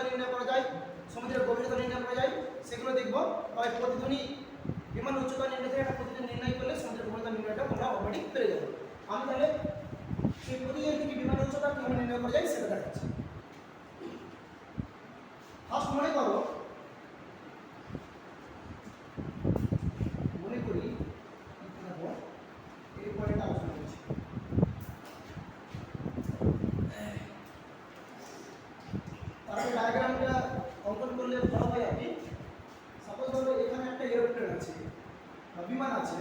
উচ্চতা নির্ণয় করা যায় সমুদ্রের গভীরতা নির্ণয় করা যায়, সেগুলো দেখব। তবে প্রতিধ্বনি বিমান উচ্চতা নির্ণয় থেকে একটা প্রতিধ্বনি নির্ণয় করলে সমুদ্রের গভীরতা নির্ণয়টা তোমরা অলরেডি পেরে যাবে। আমি তাহলে সেই প্রতিধ্বনি থেকে বিমান উচ্চতা কীভাবে নির্ণয় করা যায় সেটা দেখাচ্ছি। ফার্স্ট মনে করো মনে করি দেখো এই পয়েন্টটা আলোচনা করছি তারপরে ডায়াগ্রামটা অঙ্কন করলে ভালো হয় আর কি সাপোজ ধরো এখানে একটা এরোপ্লেন আছে বা বিমান আছে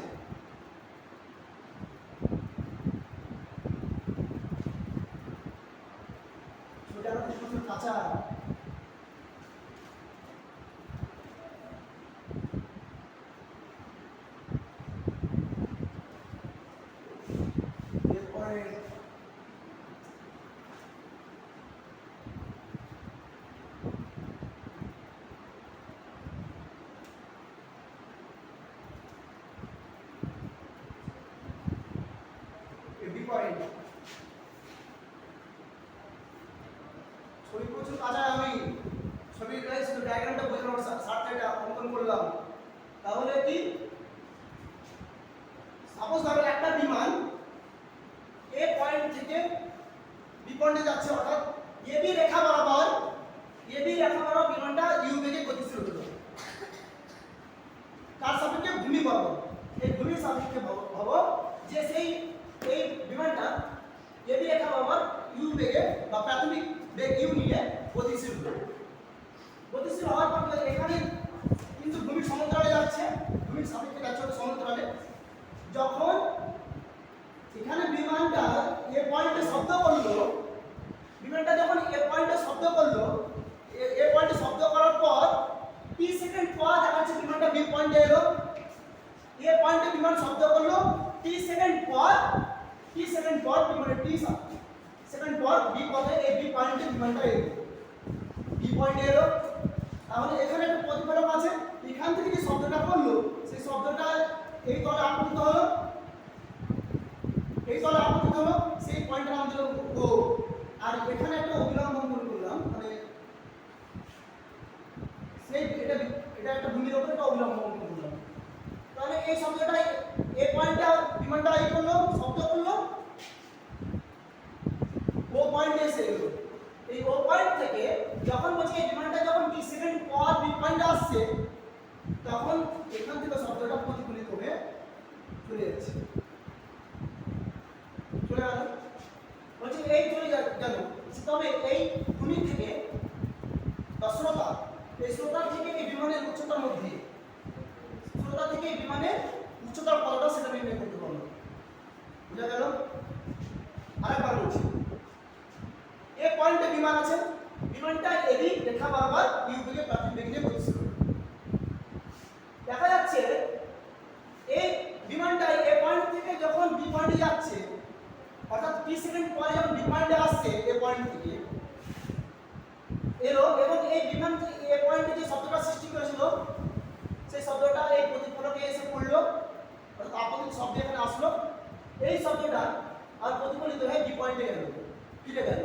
সোজা কথা প্রচুর কাঁচা এরপরে বি পয়েন্ট ছবি প্রচুর কাঁচা, আমি ছবির ডায়াগ্রামটা বোঝানোর সার্টটা অঙ্কন করলাম। তাহলে কি? সাপোজ ধরো একটা বিমান এ পয়েন্ট থেকে বি পয়েন্টে যাচ্ছে, অর্থাৎ এবি রেখা বরাবর এবি রেখা বরাবর বিমানটা ইউ বেগে গতিশীল হলো কার সাপেক্ষে ভূমি বরাবর এই ভূমির সাপেক্ষে ভাব যে সেই এই বিমানটা এবি রেখা বরাবর ইউ বেগে বা প্রাথমিক ইউ নিয়ে গতিশীল হলো গতিশীল হওয়ার পর এখানে কিন্তু ভূমি সমতলে যাচ্ছে। ভূমির সাপেক্ষে যাচ্ছে হচ্ছে যখন এখানে বিমানটা এ পয়েন্টে শব্দ করল, বিমানটা যখন এ পয়েন্টে শব্দ করল, এ- পয়েন্টে শব্দ করার পর টি সেকেন্ড পর দেখা যাচ্ছে বিমানটা বি পয়েন্টে এলো। এ পয়েন্টে বিমান শব্দ করল টি সেকেন্ড পর টি সেকেন্ড পর বিমানে টি সেকেন্ড পর বি পথে এই বি পয়েন্টে বিমানটা এলো বি পয়েন্টে এলো তাহলে এখানে একটা প্রতিফলক আছে, এখান থেকে যে শব্দটা করল সেই শব্দটা এই তলে আপতিত হলো, এই তলে আপতিত হলো, সেই পয়েন্টের নাম দিল ও। আর এখানে একটা অবিলম্ব অঙ্কন করলাম মানে সেই এটা এটা একটা ভূমির উপরে একটা অবিলম্ব অঙ্কন করলাম। তাহলে এই শব্দটা এই পয়েন্টটা বিমানটা এই করল শব্দ করল ও এসে গেল এই ও পয়েন্ট থেকে যখন বলছি এই বিমানটা যখন কি সেকেন্ড পর বি পয়েন্টে আসছে, তখন এখান থেকে শব্দটা প্রতিফলিত হয়ে চলে যাচ্ছে। চলে গেল। বলছি এই চলে গেল। তবে এই ভূমি থেকে বা শ্রোতা এই শ্রোতা থেকে এই বিমানের উচ্চতার মধ্যে শ্রোতা থেকে এই বিমানের উচ্চতার কতটা সেটা নির্ণয় করতে পারল। বুঝা গেল? আরেকবার বলছি। পয়েন্টে বিমান আছে। বিমানটা এদিক রেখা বরাবর ইউ দিকে প্রাথমিক দিকে নিয়ে দেখা যাচ্ছে, এই বিমানটা এ পয়েন্ট থেকে যখন বি পয়েন্টে যাচ্ছে, অর্থাৎ টি সেকেন্ড পরে যখন বি পয়েন্টে আসছে এ পয়েন্ট থেকে এরও এবং এই বিমান এ পয়েন্টে যে শব্দটা সৃষ্টি করেছিল সেই শব্দটা এই প্রতিফলকে এসে পড়ল অর্থাৎ আপতিত শব্দ এখানে আসলো এই শব্দটা আর প্রতিফলিত হয়ে বি পয়েন্টে গেল ফিরে গেল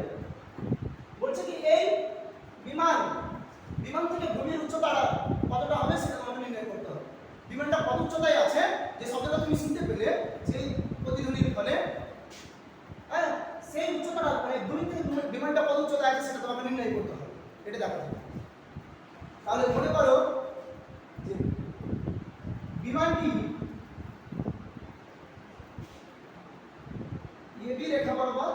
বলছে কি এই বিমান বিমান থেকে ভূমির উচ্চতা কতটা হবে সেটা তোমাকে নির্ণয় করতে হবে বিমানটা কত উচ্চতায় আছে যে শব্দটা তুমি শুনতে পেলে সেই প্রতিধ্বনির ফলে হ্যাঁ উচ্চতাটা মানে থেকে বিমান- কত উচ্চতায় আছে সেটা তোমাকে নির্ণয় করতে হবে। এটা দেখো। তাহলে মনে করো যে বিমানটি এবি রেখা বরাবর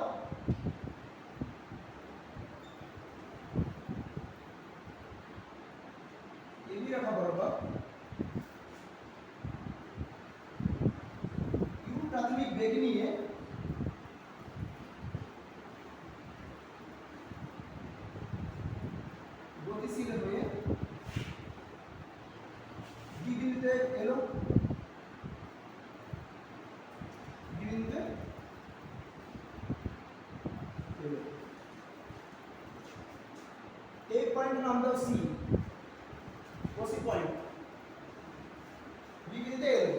এবি রেখা বরাবর ইউ প্রাথমিক বেগ নিয়ে গতিশীল হয়ে ডি বিন্দুতে এলো ডি বিন্দুতে এলো এই পয়েন্টের নাম দাও C O C point B বিন্দুতে এলো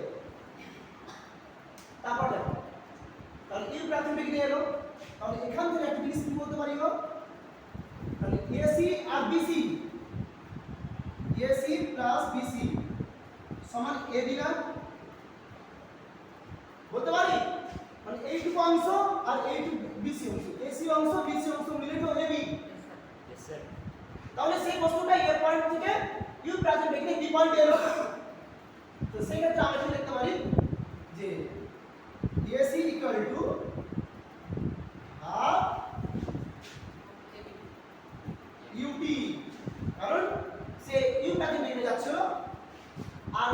প্রাথমিক নিয়ে এলো। তাহলে এখান থেকে একটা জিনিস কি বলতে পারি তাহলে এসি আর বিসি এসি প্লাস বিসি সমান এ দিলাম। বলতে পারি? মানে এইটুকু অংশ আর এইটুকু বিসি অংশ। এসি অংশ বিসি অংশ মিলে তো এবি. তাহলে সেই বস্তুটা এ পয়েন্ট থেকে ইউ প্রাচীন বেগে বি পয়েন্ট এলো। তো সেই ক্ষেত্রে আমরা কি লিখতে পারি যে AC equal to half UT কারণ সে ইউ প্রাচীন বেগে যাচ্ছিল আর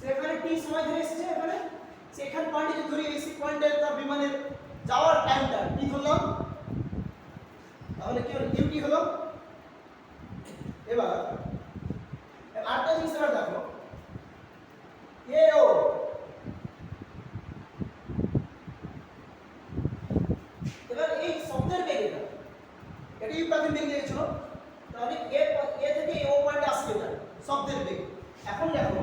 সেখানে টি সময় ধরে এসেছে এখানে সেখানে পয়েন্টে যে ধরি এসি পয়েন্টে তার বিমানের যাওয়ার টাইমটা কি ধরলাম তাহলে কি হলো ইউটি হলো এবার আরেকটা জিনিস এবার দেখো এ ও এবার এই শব্দের বেগ এটা এটা ইউ প্রাথমিক বেগ লিখেছিল তাহলে এ এ থেকে এ ও পয়েন্টে আসছে এটা শব্দের বেগ এখন দেখো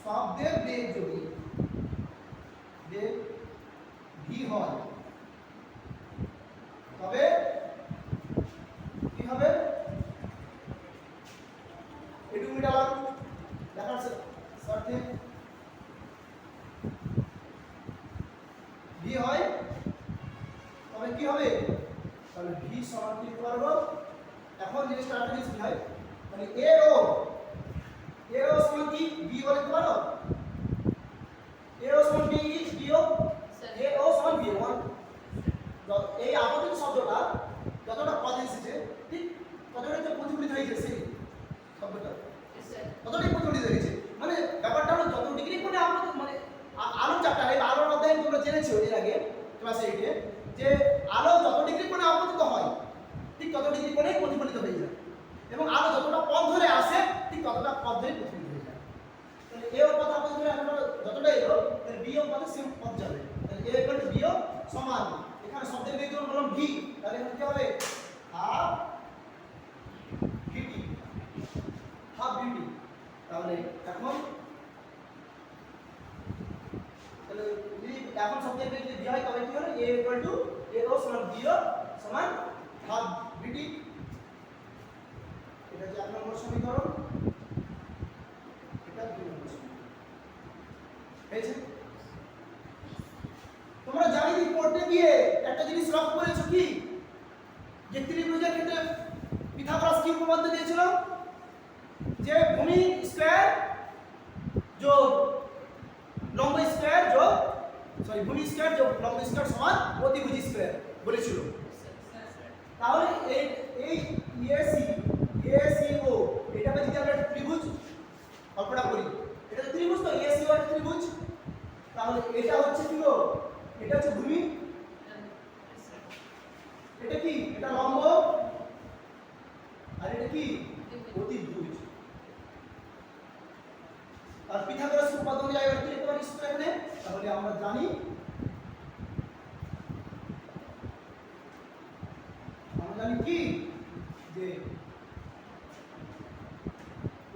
শব্দের বেগ যদি বেগ ভি হয় তবে কি হবে একটু মিটালাম দেখার স্বার্থে ভি হয় তবে কি হবে তাহলে ভি সমান কি লিখতে পারব এখন জিনিসটা একটা জিনিস কি হয় মানে এ ও এ ও সমান কি বি ও লিখতে পারো এ ও সমান বি কি বি ও এ ও সমান বি ওয়ান এই আপতিত শব্দটা যতটা পদে এসেছে ঠিক ততটাই তো প্রতিফলিত হয়েছে সেই শব্দটা ততটাই প্রতিফলিত হয়েছে মানে ব্যাপারটা হলো যত ডিগ্রি কোণে আমাদের মানে আ- আলোর চাপটা এই আলোর অধ্যায় তোমরা জেনেছো এর আগে ক্লাস এইটে যে আলো যত ডিগ্রি কোণে আপতিত হয় ঠিক তত ডিগ্রি কোণেই প্রতিফলিত হয়ে যায়। এবং আলো যতটা পথ ধরে আসে, ঠিক ততটা পথ ধরে প্রতিফলিত হয়ে যায়। তাহলে এ পথ আপতিত ধরে আমরা যতটা এলো তাহলে বি ও পথে সেম পথ যাবে। তাহলে এ ইকুয়াল টু বি ও সমান। এখানে শব্দের বেগ যখন বললাম ভি তাহলে এখানে কি হবে? হাফ ভিটি হাফ ভিটি তাহলে এখন, তাহলে যদি এখন শব্দের বেগ যদি হয় তবে কি হলো এ ইকুয়াল টু এ ও সমান বি ও সমান হাফ ভিটি এটা এক নম্বর সমীকরণ, এটা দুই নম্বর সমীকরণ। তোমরা জানি পড়তে গিয়ে একটা জিনিস লক্ষ্য করেছ কি? যে ত্রিভুজের ক্ষেত্রে পিথাগোরাস কি উপপাদ্য দিয়েছিল? যে ভূমি স্কয়ার যোগ লম্ব স্কয়ার যোগ সরি ভূমি স্কয়ার যোগ লম্ব স্কয়ার সমান অতিভুজ স্কয়ার বলেছিল। তাহলে এই এই এসি এসিও এটাকে যদি আমরা একটা ত্রিভুজ কল্পনা করি, এটা ত্রিভুজ তো এসিও একটা ত্রিভুজ। তাহলে এটা হচ্ছে কি এটা হচ্ছে ভূমি এটা কি এটা লম্ব আর এটা কি অতিভুজ আর পিথাগোরাস উপপাদ্য অনুযায়ী এবার কি লিখতে পারি সূত্র এখানে তাহলে আমরা জানি আমরা জানি কি যে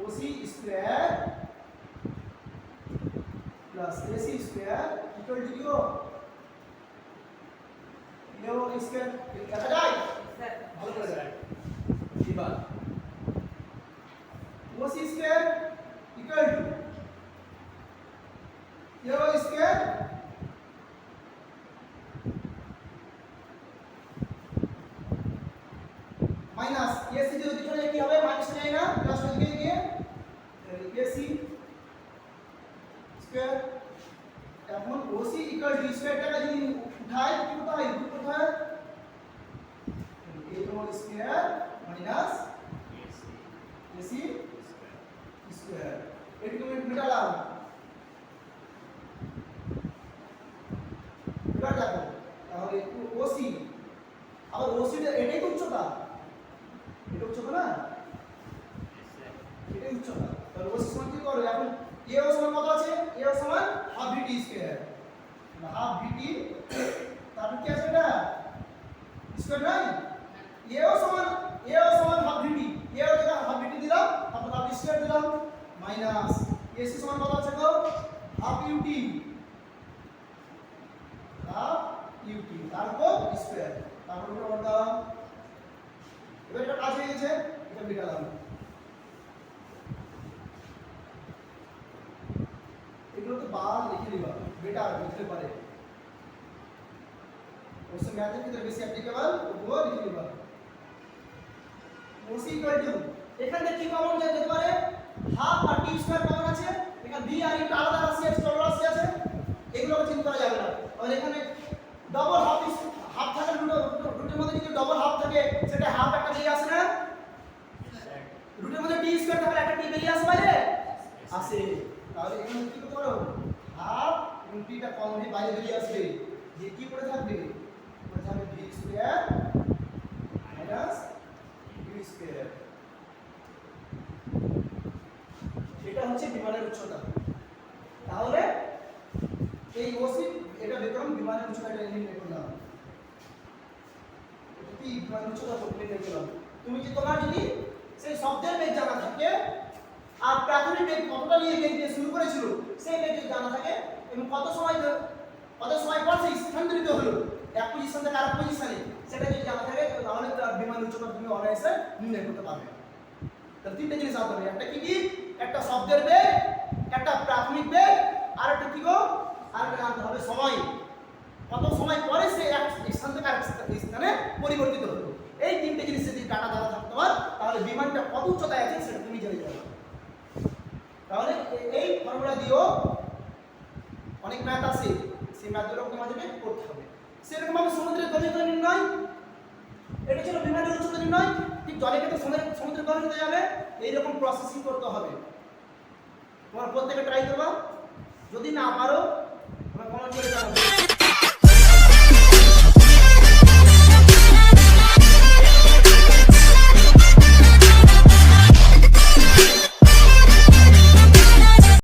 OC square plus AC square equal to go LO square দেখা যায় ভালো করে দেখ এবার OC square equal to LO square minus AC যদি যায় কি হবে মাইনাস যায় না প্লাস হয়ে গিয়ে গিয়ে এসি স্কয়ার এখন ওসি ইকুয়াল টু স্কয়ারটাকে যদি উঠাই কি কোথায় রুট কোথায় a whole square minus AC square এটুকু আমি মেটালাম এবার দেখো তাহলে ওসি আবার ওসিটা এটাই তো উচ্চতা এটা উচ্চতা না এটাই উচ্চতা তাহলে ওসি সমান কি করো এখন এ ও সমান কত আছে এ ও সমান half VT square half VT তারপর কি আছে এটা স্কয়ার নাই এ ও সমান এ ও সমান হাফ ভিটি এ ও জায়গা হাফ ভিটি দিলাম তারপর হাফ স্কয়ার দিলাম মাইনাস এসি সমান কত আছে গো? হাফ ইউটি হাফ ইউটি তারপর স্কয়ার তারপর ওটা বললাম এবার এটা কাজ হয়ে গেছে এটা মেটালাম। এগুলো তো বার লিখে দিবা বেটার বুঝতে পারে। ওসে ম্যাথের ভিতরে বেশি অ্যাপ্লিকেবল ওগুলো লিখে দিবা। ওসি ইকুয়াল টু এখান থেকে কি কমন যেতে পারে? হাফ আর টি স্কয়ার কমন আছে? এখানে বি আর একটা আলাদা রাশি আছে চল রাশি আছে। এগুলোকে চিন্তা করা যাবে না। আর এখানে ডবল হাফ হাফ থাকে দুটো রুটের মধ্যে যদি ডবল হাফ থাকে। সেটা হাফ একটা বেরিয়ে আসে না। রুটের মধ্যে টি স্কয়ার থাকলে একটা টি বেরিয়ে আসে বাইরে। আসে। তাহলে এখানে কি করতে পারো? হাফ এবং টিটা কমন হয়ে বাইরে বেরিয়ে আসবে। যে কি পড়ে থাকবে? পড়ে থাকবে V square minus U square এটা হচ্ছে বিমানের উচ্চতা। তাহলে এই ওসি এটা বিক্রম বিমানের উচ্চতা এটা নির্ণয় করলাম কি বিমানের উচ্চতা নির্ণয় করলাম তুমি যে তোমার যদি সেই শব্দের বেগ জানা থাকে, আর প্রাথমিক বেগ কতটা নিয়ে বেগ দিয়ে শুরু করেছিল, সেই বেগ যদি জানা থাকে, এবং কত সময় কত সময় পর সেই স্থানান্তরিত হলো, এক পজিশন থেকে আরেক পজিশনে সেটা যদি জানা থাকে, তাহলে বিমান উচ্চতা তুমি অনায়াসে নির্ণয় করতে পারবে। তাহলে তিনটে জিনিস হবে। একটা কি কি? একটা শব্দের বেগ একটা প্রাথমিক বেগ আর একটা কি গো আর একটা জানতে হবে সময় কত সময় পরে সে এক স্থান থেকে আরেক স্থানে পরিবর্তিত হলো এই তিনটে জিনিস যদি ডাটা জানা থাকতে পার তাহলে বিমানটা কত উচ্চতায় আছে সেটা তুমি জেনে যাবে তাহলে এ- এই ফর্মুলা দিয়েও অনেক ম্যাথ আছে সেই ম্যাথগুলো তোমাদেরকে করতে হবে সেরকম ভাবে সমুদ্রের গভীরতা নির্ণয় এটা ছিল বিমানের উচ্চতা নির্ণয় ঠিক জলে কেটে সমুদ্রের সমুদ্রের গভীরতা যাবে, এইরকম প্রসেসিং করতে হবে। তোমার প্রত্যেকে ট্রাই করবা। যদি না পারো, তোমার কমেন্ট করে জানাবে।